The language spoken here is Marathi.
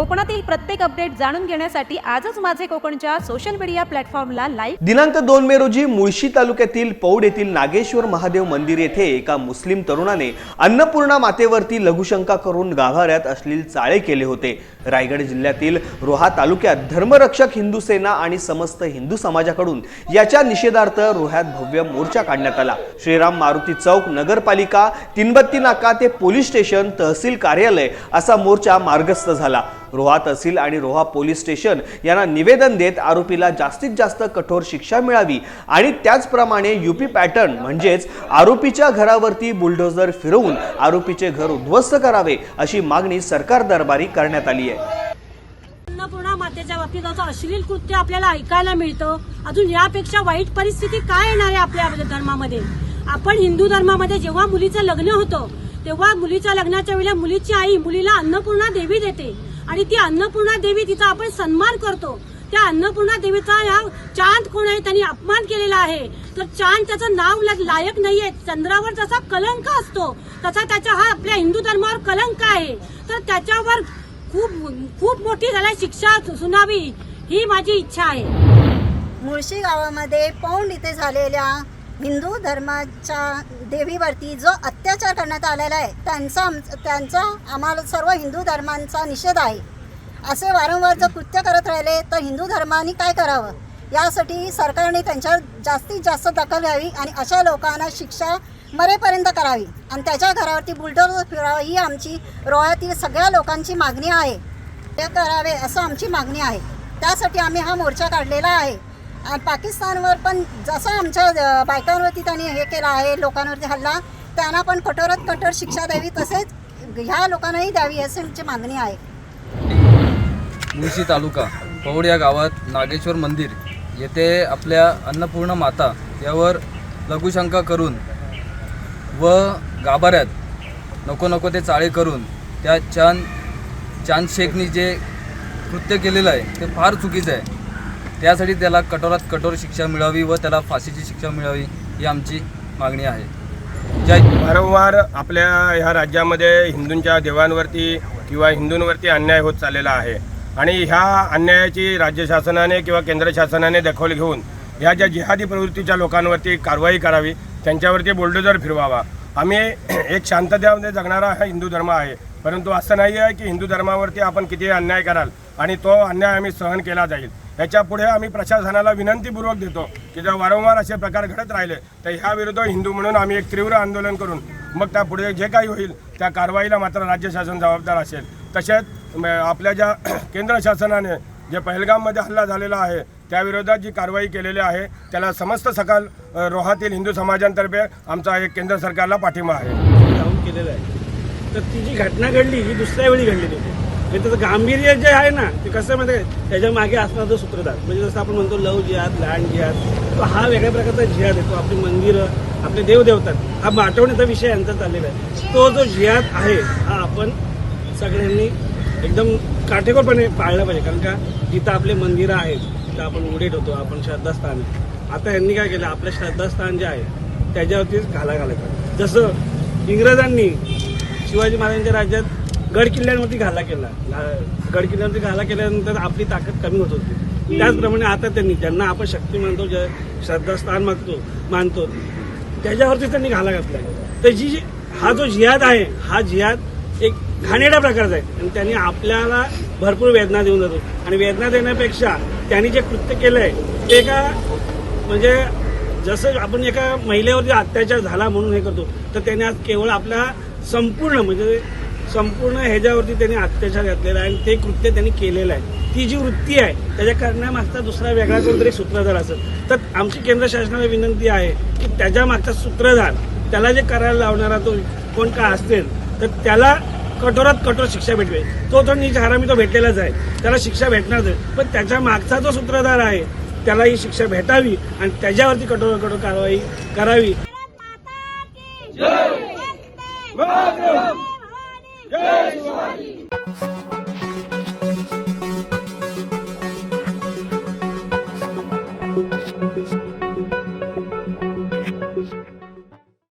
कोकणातील प्रत्येक अपडेट जाणून घेण्यासाठी आजच माझे कोकणच्या सोशल मीडिया प्लॅटफॉर्मला लाईक दिनांक दोन मे रोजी मुळशी तालुक्यातील पौड येथील नागेश्वर महादेव मंदिर येथे एका मुस्लिम तरुणाने अन्नपूर्णा मातेवरती लघुशंका करून गाभाऱ्यात अश्लील चाळे केले होते. रायगड जिल्ह्यातील रोहा तालुक्यात धर्मरक्षक हिंदू सेना आणि समस्त हिंदू समाजाकडून याच्या निषेधार्थ रोह्यात भव्य मोर्चा काढण्यात आला. श्रीराम मारुती चौक नगरपालिका तिनबत्ती नाका ते पोलीस स्टेशन तहसील कार्यालय असा मोर्चा मार्गस्थ झाला. रोहा तहसील आणि रोहा पोलीस स्टेशन यांना निवेदन देत आरोपीला जास्तीत जास्त कठोर शिक्षा मिळावी. आणि त्याचप्रमाणे युपी पॅटर्न म्हणजेच आरोपीच्या घरावरती बुलडोझर फिरवून आरोपीचे घर उद्ध्वस्त करावे अशी मागणी सरकार दरबारी करण्यात आली आहे. अन्नपूर्णा मातेच्या बाबतीत असं अश्लील कृत्य आपल्याला ऐकायला मिळतं. अजून यापेक्षा वाईट परिस्थिती काय येणार आहे आपल्या धर्मामध्ये? आपण हिंदू धर्मामध्ये जेव्हा मुलीचं लग्न होतं तेव्हा मुलीच्या लग्नाच्या वेळेला मुलीची आई मुलीला अन्नपूर्णा देवी देते. आणि ती अन्नपूर्णा देवी तिचा आपण सन्मान करतो. त्या अन्नपूर्णा देवीचा या चांद कोण आहे त्यांनी अपमान केलेला आहे. तर चांद त्याचं नाव लायक नाहीये. चंद्रावर जसा कलंक असतो. तसा त्याचा हा आपल्या हिंदू धर्मावर कलंक आहे. तर त्याच्यावर खूप खूप मोठी झाल्या शिक्षा सुनावी. ही माझी इच्छा आहे. मुळशी गावामध्ये पौंड इथे झालेल्या हिंदू धर्माच्या देवीवरती जो अत्याचार करण्यात आलेला आहे त्यांचा आम- त्यांचा आम्हाला सर्व हिंदू धर्मांचा निषेध आहे. असे वारंवार जर कृत्य करत राहिले तर हिंदू धर्माने काय करावं? यासाठी सरकारने त्यांच्यावर जास्तीत जास्त दखल घ्यावी आणि अशा लोकांना शिक्षा मरेपर्यंत करावी. आणि त्याच्या घरावरती बुलडोजर फिरावं ही आमची रोयातील सगळ्या लोकांची मागणी आहे. ते करावे असं आमची मागणी आहे. त्यासाठी आम्ही हा मोर्चा काढलेला आहे. आणि पाकिस्तानवर पण जसं आमच्या बायकांवरती त्यांनी हे केलं आहे लोकांवरती हल्ला त्यांना पण कठोरात कठोर शिक्षा द्यावी तसेच ह्या लोकांनाही द्यावी अशी आमची मागणी आहे. मुळशी तालुका पौड या गावात नागेश्वर मंदिर येथे आपल्या अन्नपूर्ण माता यावर लघुशंका करून व गाभाऱ्यात नको नको ते चाळे करून त्या चांद चांद शेखनी जे कृत्य केलेलं आहे ते फार चुकीचं आहे. त्यासाठी त्याला कठोरात कठोर शिक्षा मिळावी व त्याला फाशीची शिक्षा मिळावी ही आमची मागणी आहे. जय वारंवार आपल्या ह्या राज्यामध्ये हिंदूंच्या देवांवरती किंवा हिंदूंवरती अन्याय होत चाललेला आहे. आणि ह्या अन्यायाची राज्य शासनाने किंवा केंद्र शासनाने दखल घेऊन ह्या ज्या जिहादी प्रवृत्तीच्या लोकांवरती कारवाई करावी त्यांच्यावरती बुलडोजर फिरवावा. आम्ही एक शांततेमध्ये जगणारा हा हिंदू धर्म आहे. परंतु असं नाही आहे की हिंदू धर्मावरती आपण किती अन्याय कराल आणि तो अन्याय आम्ही सहन केला जाईल. ह्याच्यापुढे आम्ही प्रशासनाला विनंतीपूर्वक देतो की जर वारंवार असे प्रकार घडत राहिले तर ह्याविरुद्ध हिंदू म्हणून आम्ही एक तीव्र आंदोलन करून मग त्या पुढे जे काही होईल त्या कारवाईला मात्र राज्य शासन जबाबदार असेल. तसेच आपल्या ज्या केंद्र शासनाने जे पहलगाममध्ये हल्ला झालेला आहे त्याविरोधात जी कारवाई केलेली आहे त्याला समस्त सकाल रोहातील हिंदू समाजांतर्फे आमचा एक केंद्र सरकारला पाठिंबा आहे. जाऊन आहे. तर ती जी घटना घडली ही दुसऱ्या वेळी घडलेली होती. म्हणजे त्याचं गांभीर्य जे आहे ना ते कसं माहिती आहे त्याच्यामागे असणार जो सूत्रधार म्हणजे जसं आपण म्हणतो लव जिहाद लहान जिहाद तो हा वेगळ्या प्रकारचा जिहाद येतो आपली मंदिरं आपले देवदेवतात हा माटवण्याचा विषय यांचा चाललेला आहे. तो जो जिहाद आहे हा आपण सगळ्यांनी एकदम काटेकोरपणे पाळला पाहिजे. कारण का? जिथं आपले मंदिरं आहेत तिथं आपण उडे ठेवतो आपण श्रद्धास्थान आता यांनी काय केलं? आपलं श्रद्धास्थान जे आहे त्याच्यावरतीच घाला घालायचं. जसं इंग्रजांनी शिवाजी महाराजांच्या राज्यात गड किल्ल्यांवरती घाला केला. गड किल्ल्यांवरती घाला केल्यानंतर आपली ताकद कमी होत होती. त्याचप्रमाणे आता त्यांनी ज्यांना आपण शक्ती मानतो जे श्रद्धास्थान मानतो मानतो त्याच्यावरती त्यांनी घाला घातला. तर जी जी- हा जो जिहाद आहे हा जिहाद एक घाणेडा प्रकारचा आहे. आणि त्यांनी आपल्याला भरपूर वेदना देऊन जातो. आणि वेदना देण्यापेक्षा त्यांनी जे कृत्य केलंय ते का म्हणजे जसं आपण एका महिलेवरती अत्याचार झाला म्हणून हे करतो तर त्याने आज केवळ आपल्या संपूर्ण म्हणजे संपूर्ण ह्याच्यावरती त्यांनी अत्याचार घातलेला आहे आणि ते कृत्य त्यांनी केलेलं आहे. ती जी वृत्ती आहे त्याच्या करण्यामागचा दुसरा वेगळा कोणतरी सूत्रधार असेल. तर आमची केंद्र शासनाला विनंती आहे की त्याच्या मागचा सूत्रधार त्याला जे करायला लावणारा तो कोण का असेल तर त्याला कठोरात कठोर शिक्षा भेटवे. तो तो नीच हरामी तो भेटलेलाच आहे. त्याला शिक्षा भेटणारच आहे पण त्याच्या मागचा जो सूत्रधार आहे त्याला ही शिक्षा भेटावी आणि त्याच्यावरती कठोर कठोर कारवाई करावी. जय! वंदे मातरम!